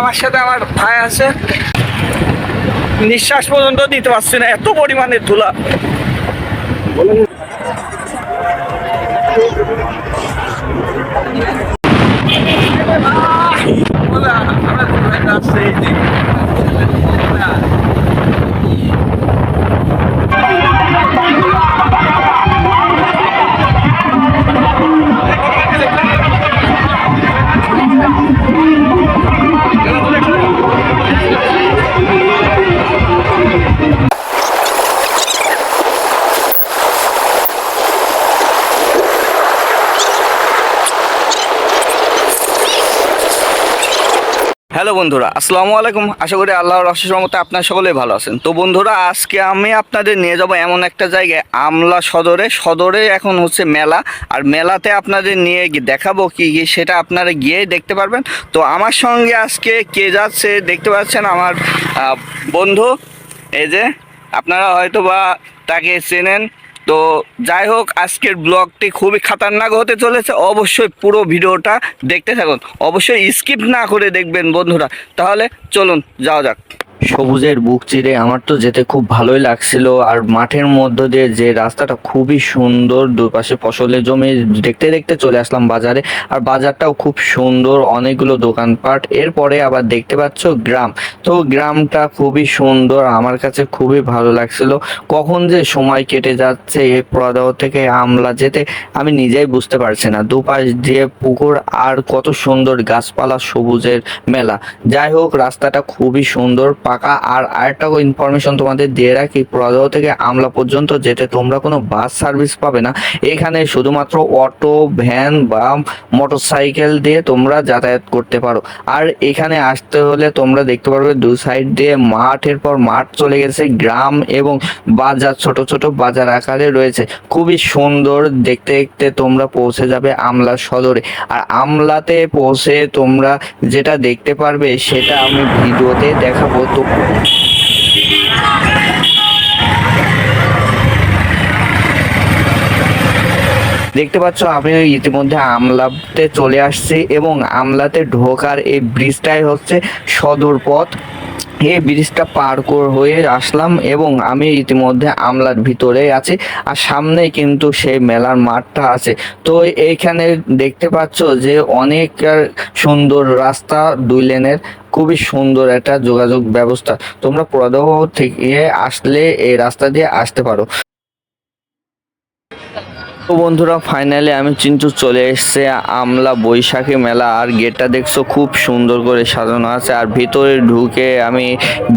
আমার সাথে আমার ভাই আছে। নিঃশ্বাস পর্যন্ত দিতে পারছি না এত পরিমাণে ধুলা। হ্যালো বন্ধুরা, আসসালামু আলাইকুম। আশা করি আল্লাহর অশেষ মতো আপনার সকলেই ভালো আছেন। তো বন্ধুরা, আজকে আমি আপনাদের নিয়ে যাব এমন একটা জায়গায়, আমলা সদরে। সদরে এখন হচ্ছে মেলা, আর মেলাতে আপনাদের নিয়ে দেখাবো কি কি, সেটা আপনারা গিয়ে দেখতে পারবেন। তো আমার সঙ্গে আজকে কে যাচ্ছে দেখতে পাচ্ছেন আমার বন্ধু। এই যে, আপনারা হয়তো বা তাকে চেনেন। তো যাই হোক, আজকের ব্লগটি খুবই খাতারনাক হতে চলেছে। অবশ্যই পুরো ভিডিওটা দেখতে থাকুন। অবশ্যই স্কিপ না করে দেখবেন বন্ধুরা। তাহলে চলুন, যাওয়া যাক। সবুজের বুক চিরে। আমার তো যেতে খুব ভালোই লাগছিল। আর মাঠের মধ্য দিয়ে যে রাস্তাটা খুবই সুন্দর, দুপাশে ফসলের জমি, দেখতে দেখতে চলে আসলাম বাজারে। আর বাজারটাও খুব সুন্দর, অনেকগুলো দোকানপাট। এরপরে আবার দেখতে পাচ্ছ গ্রাম। তো গ্রামটা খুবই সুন্দর, আমার কাছে খুবই ভালো লাগছিল। কখন যে সময় কেটে যাচ্ছে এই প্রদাহ থেকে আমলা যেতে, আমি নিজেই বুঝতে পারছি না। দুপাশ দিয়ে পুকুর, আর কত সুন্দর গাছপালা, সবুজের মেলা। যাই হোক, রাস্তাটা খুবই সুন্দর পাকা। আর আরেকটা ইনফরমেশন তোমাদের দিয়ে রাখি প্রদাহ থেকে আমলা পর্যন্ত যেতে তোমরা কোনো বাস সার্ভিস পাবে না। এখানে শুধুমাত্র অটো ভ্যান বা মোটরসাইকেল দিয়ে তোমরা যাতায়াত করতে পারো। আর এখানে আসতে হলে তোমরা দেখতে পারবে দু সাইড দিয়ে মাঠের পর মাঠ চলে গেছে, গ্রাম এবং বাজার, ছোট ছোট বাজার আকারে রয়েছে। খুবই সুন্দর দেখতে দেখতে তোমরা পৌঁছে যাবে আমলা সদরে। আর আমলাতে পৌঁছে তোমরা যেটা দেখতে পারবে সেটা আমি ভিডিওতে দেখাবো। দেখতে পাচ্ছ, আমি ইতিমধ্যে আমলাতে চলে আসছি এবং আমলাতে ঢোকার এই ব্রিজটাই হচ্ছে সদর পথ এই ব্রিজটা পার কর, হয়ে আসলাম এবং আমি ইতিমধ্যে আমলার ভিতরে আছি। আর সামনে কিন্তু সেই মেলার মাঠটা আছে। তো এইখানে দেখতে পাচ্ছ যে অনেক সুন্দর রাস্তা, দুই লেনের খুবই সুন্দর একটা যোগাযোগ ব্যবস্থা। তোমরা প্রদাহ থেকে আসলে এই রাস্তা দিয়ে আসতে পারো। তো বন্ধুরা ফাইনালি আমি চিন্টু চলে এসেছে। আমলা বৈশাখী মেলা, আর গেটটা দেখছ খুব সুন্দর করে সাজানো আছে। আর ভিতরে ঢুকে আমি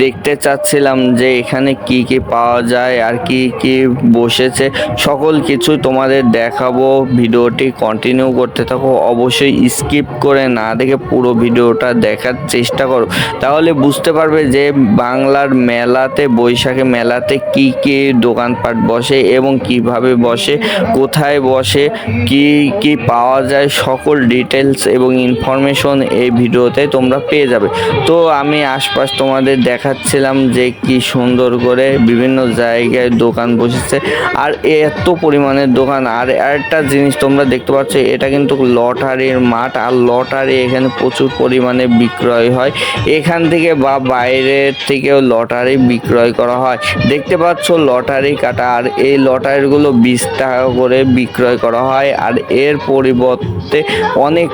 দেখতে চাচ্ছিলাম যে এখানে কি কি পাওয়া যায়, আর কি কি বসেছে। সকল কিছু তোমাদের দেখাবো, ভিডিওটি কন্টিনিউ করতে থাকো। অবশ্যই স্কিপ করে না দেখে পুরো ভিডিওটা দেখার চেষ্টা করো। তাহলে বুঝতে পারবে যে বাংলার মেলাতে, বৈশাখী মেলাতে কি কি দোকানপাট বসে এবং কীভাবে বসে, কোথায় বসে, কি কি পাওয়া যায়, সকল ডিটেলস এবং ইনফরমেশন এই ভিডিওতে তোমরা পেয়ে যাবে। তো আমি আশপাশ তোমাদের দেখাচ্ছিলাম যে কি সুন্দর করে বিভিন্ন জায়গায় দোকান বসেছে আর এত পরিমাণের দোকান। আর একটা জিনিস তোমরা দেখতে পাচ্ছ, এটা কিন্তু লটারির মাঠ। আর লটারি এখানে প্রচুর পরিমাণে বিক্রয় হয়। এখান থেকে বা বাইরের থেকেও লটারি বিক্রয় করা হয়। দেখতে পাচ্ছ, লটারি কাটা। আর এই লটারিগুলো বিশ টাকা করে বিক্রয় করা হয় আর এর পরিবর্তে অনেক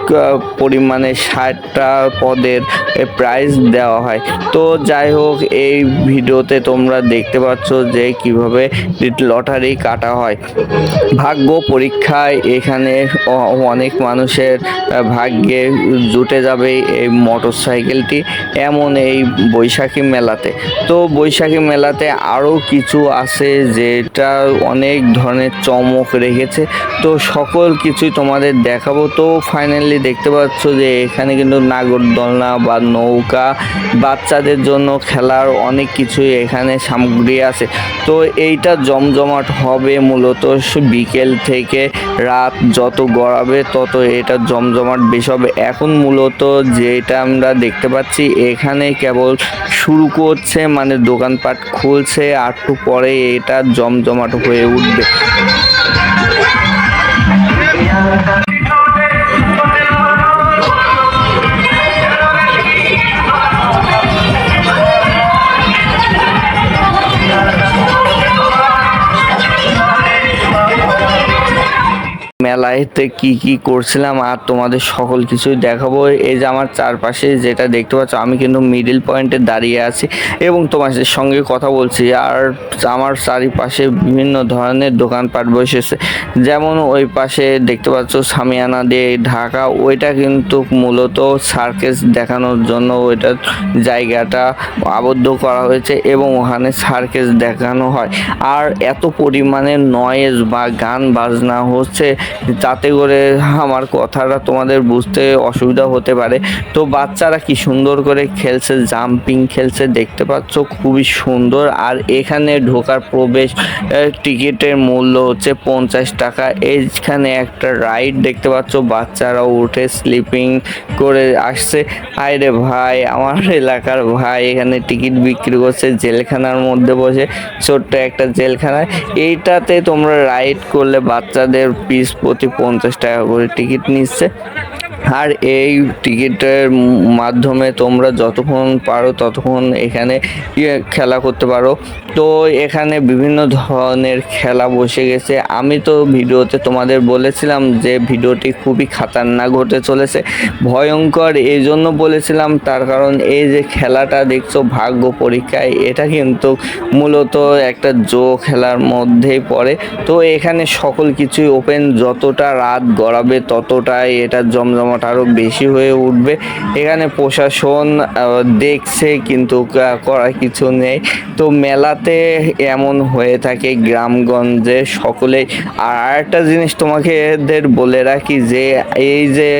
পরিমাণে ষাটটা পদের প্রাইজ দেওয়া হয়। তো যাই হোক, এই ভিডিওতে তোমরা দেখতে পাচ্ছ যে কীভাবে লটারি কাটা হয়। ভাগ্য পরীক্ষায় এখানে অনেক মানুষের ভাগ্যে জুটে যাবে এই মোটর সাইকেলটি এমন এই বৈশাখী মেলাতে। তো বৈশাখী মেলাতে আরও কিছু আছে যেটা অনেক ধরনের চমক রেখেছে তো সকল কিছুই তোমাদের দেখাবো। তো ফাইনালি দেখতে পাচ্ছ যে এখানে কিন্তু নাগরদোলনা বা নৌকা বাচ্চাদের জন্য খেলার অনেক কিছুই এখানে সামগ্রী আছে। তো এইটা জমজমাট হবে মূলত বিকেল থেকে রাত যত গড়াবে তত এটা জমজমাট বেশি হবে। এখন মূলত যেটা আমরা দেখতে পাচ্ছি, এখানে কেবল শুরু করছে মানে দোকানপাট খুলছে, আর একটু পরে এটা জমজমাট হয়ে উঠবে। মেলাতে কি কি করছিলাম আর তোমাদের সকল কিছুই দেখাবো। এই যে আমার চারপাশে যেটা দেখতে পাচ্ছ, আমি কিন্তু মিডিল পয়েন্টে দাঁড়িয়ে আছি এবং তোমাদের সঙ্গে কথা বলছি। আর আমার চারিপাশে বিভিন্ন ধরনের দোকানপাট বসেছে যেমন ওই পাশে দেখতে পাচ্ছ সামিয়ানা দিয়ে ঢাকা, ওইটা কিন্তু মূলত সার্কেস দেখানোর জন্য ওইটা জায়গাটা আবদ্ধ করা হয়েছে এবং ওখানে সার্কেস দেখানো হয়। আর এত পরিমাণে নয়েজ বা গান বাজনা হচ্ছে তাতে করে আমার কথাটা তোমাদের বুঝতে অসুবিধা হতে পারে। তো বাচ্চারা কি সুন্দর করে খেলছে জাম্পিং খেলছে, দেখতে পাচ্ছ খুবই সুন্দর। আর এখানে ঢোকার প্রবেশ টিকিটের মূল্য হচ্ছে পঞ্চাশ টাকা। এইখানে একটা রাইড দেখতে পাচ্ছ, বাচ্চারা উঠে স্লিপিং করে আসছে। আরে ভাই, আমার এলাকার ভাই এখানে টিকিট বিক্রি করছে, জেলখানার মধ্যে বসে, ছোট্ট একটা জেলখানায়। এইটাতে তোমরা রাইড করলে বাচ্চাদের পিস প্রতি পঞ্চাশ টাকা করে টিকিট নিচ্ছে। আর এই টিকিটের মাধ্যমে তোমরা যতক্ষণ পারো ততক্ষণ এখানে ইয়ে খেলা করতে পারো। তো এখানে বিভিন্ন ধরনের খেলা বসে গেছে। আমি তো ভিডিওতে তোমাদের বলেছিলাম যে ভিডিওটি খুবই খাতারনাক হতে চলেছে। ভয়ঙ্কর এই জন্য বলেছিলাম, তার কারণ এই যে খেলাটা দেখছ, ভাগ্য পরীক্ষায়, এটা কিন্তু মূলত একটা জো খেলার মধ্যেই পড়ে। তো এখানে সকল কিছুই ওপেন যতটা রাত গড়াবে ততটাই এটা জমজমাট আরও বেশি হয়ে উঠবে। এখানে প্রশাসন দেখছে কিন্তু করার কিছু নেই। তো মেলাতে এমন হয়ে থাকে গ্রামগঞ্জে সকলেই। আর একটা জিনিস তোমাকে এদের বলে রাখি যে, এই যে,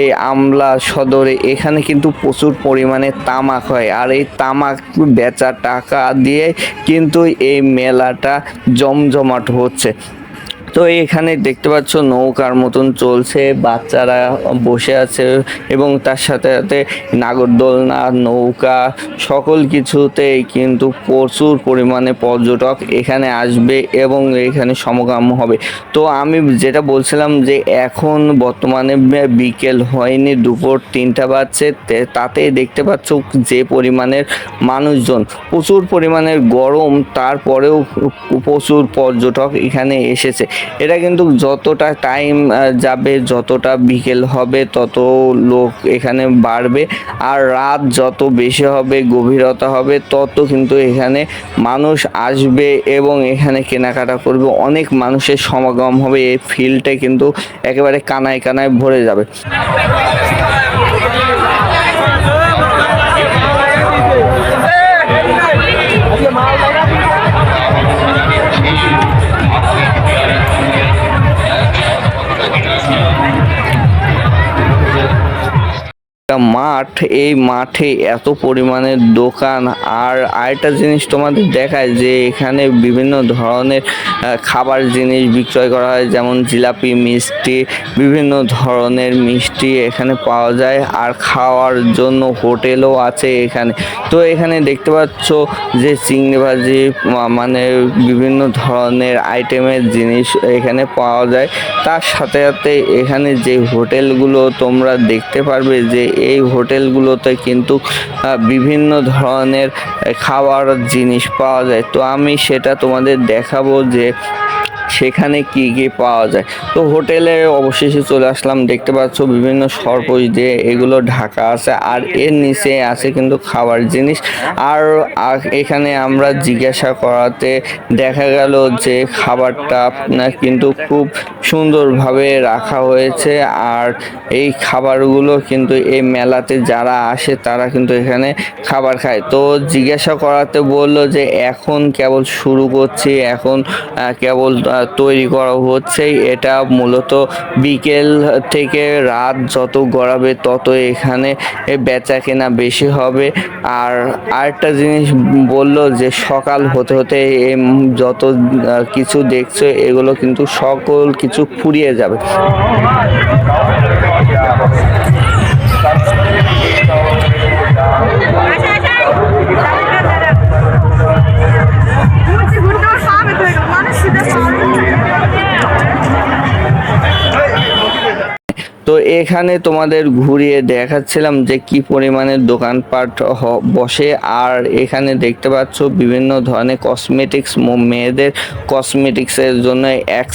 এই আমলা সদরে এখানে কিন্তু প্রচুর পরিমাণে তামাক হয়। আর এই তামাক বেচা টাকা দিয়ে কিন্তু এই মেলাটা জমজমাট হচ্ছে। তো এখানে দেখতে পাচ্ছ নৌকার মতন চলছে, বাচ্চারা বসে আছে এবং তার সাথে সাথে নাগরদোলনা, নৌকা সকল কিছুতেই কিন্তু প্রচুর পরিমাণে পর্যটক এখানে আসবে এবং এখানে সমকাম হবে। তো আমি যেটা বলছিলাম যে এখন বর্তমানে বিকেল হয়নি, দুপুর তিনটা বাজছে তাতে দেখতে পাচ্ছ যে পরিমাণের মানুষজন, প্রচুর পরিমাণের গরম, তারপরেও প্রচুর পর্যটক এখানে এসেছে। এটা কিন্তু যতটা টাইম যাবে, যতটা বিকেল হবে, তত লোক এখানে বাড়বে। আর রাত যত বেশি হবে, গভীরতা হবে, তত কিন্তু এখানে মানুষ আসবে এবং এখানে কেনাকাটা করবে। অনেক মানুষের সমাগম হবে, এই ফিল্ডে কিন্তু একেবারে কানায় কানায় ভরে যাবে। একটা মাঠ, এই মাঠে এত পরিমাণের দোকান। আর আরেকটা জিনিস তোমাদের দেখায় যে এখানে বিভিন্ন ধরনের খাবার জিনিস বিক্রয় করা হয়, যেমন জিলাপি, মিষ্টি, বিভিন্ন ধরনের মিষ্টি এখানে পাওয়া যায়। আর খাওয়ার জন্য হোটেলও আছে এখানে। তো এখানে দেখতে পাচ্ছ যে চিংড়ি ভাজি মানে বিভিন্ন ধরনের আইটেমের জিনিস এখানে পাওয়া যায়। তার সাথে সাথে এখানে যে হোটেলগুলো তোমরা দেখতে পারবে যে এই হোটেলগুলোতে কিন্তু বিভিন্ন ধরনের খাওয়ার খাবার জিনিস পাওয়া যায়। তো আমি সেটা তোমাদের দেখাবো যে সেখানে কি কি পাওয়া যায়? তো হোটেলে অবশেষে চলে আসলাম, দেখতে পাচ্ছ বিভিন্ন সরপোষ দিয়ে এগুলো ঢাকা আছে, আর এর নিচে আছে কিন্তু খাবার জিনিস। আর এখানে আমরা জিজ্ঞাসা করাতে দেখা গেল যে খাবারটা কিন্তু খুব সুন্দরভাবে রাখা হয়েছে, আর এই খাবারগুলো কিন্তু এই মেলাতে যারা আসে তারা কিন্তু এখানে খাবার খায়। তো জিজ্ঞাসা করাতে বলল যে এখন কেবল শুরু করছি, এখন কেবল তৈরি করা হচ্ছে। এটা মূলত বিকেল থেকে রাত যত গড়াবে তত এখানে বেচা কেনা বেশি হবে। আর আরেকটা জিনিস বলল যে সকাল হতে হতে যত কিছু দেখছ এগুলো কিন্তু সকল কিছু ফুরিয়ে যাবে। তো এখানে তোমাদের ঘুরিয়ে দেখাচ্ছিলাম যে কি পরিমাণে দোকানপাট বসে আর এখানে দেখতে পাচ্ছ বিভিন্ন ধরনের কসমেটিক্স মেয়েদের কসমেটিক্সের জন্য এক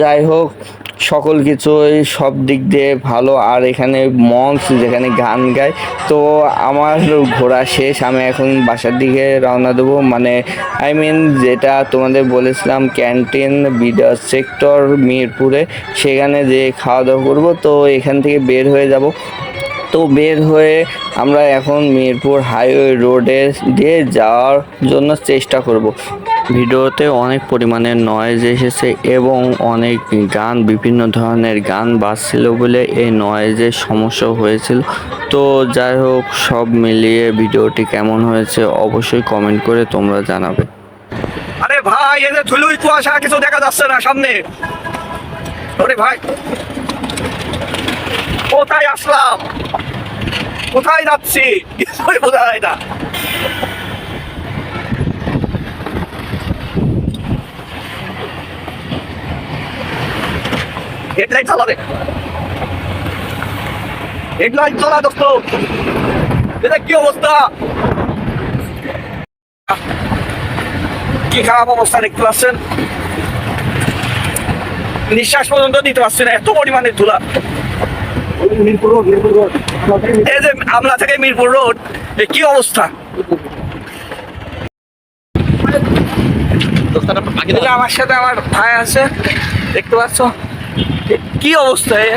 যাই হোক, সকল কিছুই সব দিক দিয়ে ভালো। আর এখানে মঞ্চ যেখানে গান গায়, তো আমার ঘোরা শেষ। আমি এখন বাসার দিকে রওনা দেবো। মানে আই মিন যেটা তোমাদের বলেছিলাম ক্যান্টিন বিডা সেক্টর মিরপুরে। সেখানে যে খাওয়া দাওয়া করব, তো এখান থেকে বের হয়ে যাব। তো বের হয়ে আমরা এখন মিরপুর হাইওয়ে রোডে দিয়ে যাওয়ার জন্য চেষ্টা করব। ভিডিওতে অনেক পরিমাণে নয়েজ এসেছে এবং অনেক গান, বিভিন্ন ধরনের গান বাজছিল বলে এই নয়েজের সমস্যা হয়েছিল। তো যাই হোক, সব মিলিয়ে ভিডিওটি কেমন হয়েছে অবশ্যই কমেন্ট করে তোমরা জানাবে। আরে ভাই যে ধুলুই কুয়াশা, কিছু দেখা যাচ্ছে না সামনে। ওরে ভাই, কোথায় আসলাম? কোথায় যাচ্ছি? কিছুই বোঝা যায় না। হেডলাইট চালাবে হেডলাইট চালা দোস্ত। এটা কি অবস্থা? কি খারাপ অবস্থা দেখতে পাচ্ছেন? নিঃশ্বাস পর্যন্ত দিতে পারছি না, এত পরিমাণে ধুলা। এই যে আমলা থেকে মিরপুর রোড কি অবস্থা? আমার সাথে আমার ভাই আছে, দেখতে পাচ্ছ? কি অবস্থা এ?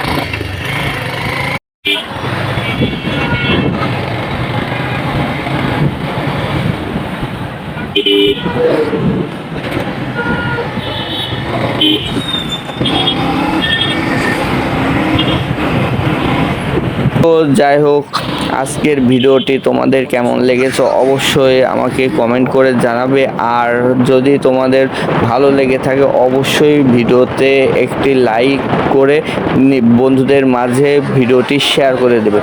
তো যাই হোক আজকের ভিডিওটি তোমাদের কেমন লেগেছে অবশ্যই আমাকে কমেন্ট করে জানাবে। আর যদি তোমাদের ভালো লেগে থাকে, অবশ্যই ভিডিওতে একটি লাইক করে বন্ধুদের মাঝে ভিডিওটি শেয়ার করে দেবে।